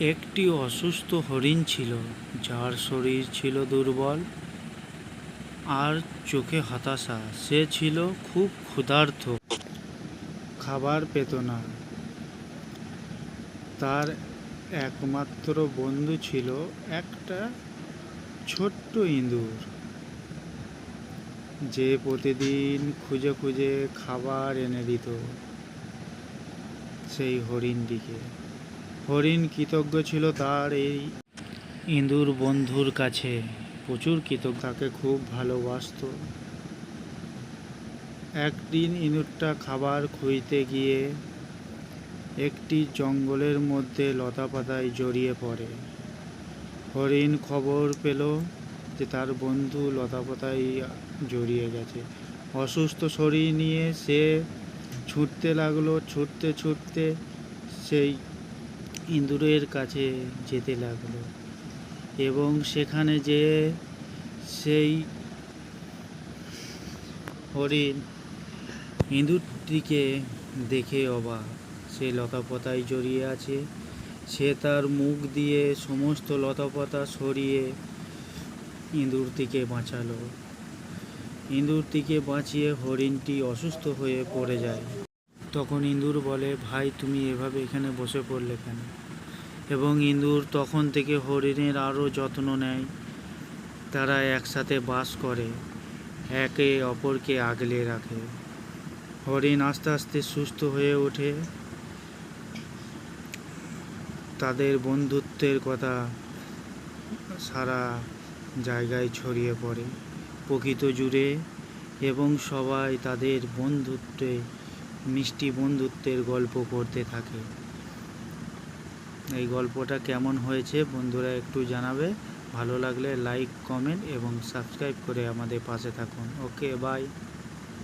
একটি অসুস্থ হরিণ ছিল, যার শরীর ছিল দুর্বল আর চোখে হতাশা। সে ছিল খুব ক্ষুধার্ত, খাবার পেত না। তার একমাত্র বন্ধু ছিল একটা ছোট্ট ইঁদুর, যে প্রতিদিন খুঁজে খুঁজে খাবার এনে দিত সেই হরিণটিকে। হরিণ কৃতজ্ঞ ছিল তার এই ইঁদুর বন্ধুর কাছে। প্রচুর কৃতজ্ঞ তাকে খুব ভালোবাসতো। একদিন ইঁদুরটা খাবার খুঁজতে গিয়ে একটি জঙ্গলের মধ্যে লতাপাতায় জড়িয়ে পড়ে। হরিণ খবর পেল যে তার বন্ধু লতাপাতায় জড়িয়ে গেছে। অসুস্থ শরীর নিয়ে সে ছুটতে লাগল। ছুটতে ছুটতে সেই ইঁদুরের কাছে যেতে লাগল এবং সেখানে যে সেই হরিণ ইঁদুরটিকে দেখে অবাক। সে লতাপাতায় জড়িয়ে আছে। সে তার মুখ দিয়ে সমস্ত লতাপাতা সরিয়ে ইঁদুরটিকে বাঁচালো। ইঁদুরটিকে বাঁচিয়ে হরিণটি অসুস্থ হয়ে পড়ে যায়। তখন ইঁদুর বলে, ভাই, তুমি এভাবে এখানে বসে পড়লে কেন? এবং ইঁদুর তখন থেকে হরিণের আরও যত্ন নেয়। তারা একসাথে বাস করে, একে অপরকে আগলে রাখে। হরিণ আস্তে আস্তে সুস্থ হয়ে ওঠে। তাদের বন্ধুত্বের কথা সারা জায়গায় ছড়িয়ে পড়ে। প্রকৃত জুড়ে এবং সবাই তাদের বন্ধুত্বে মিষ্টি বন্ধুত্বের গল্প করতে থাকে। এই গল্পটা কেমন হয়েছে বন্ধুরা একটু জানাবে। ভালো লাগলে লাইক কমেন্ট এবং সাবস্ক্রাইব করে আমাদের পাশে থাকুন। Okay bye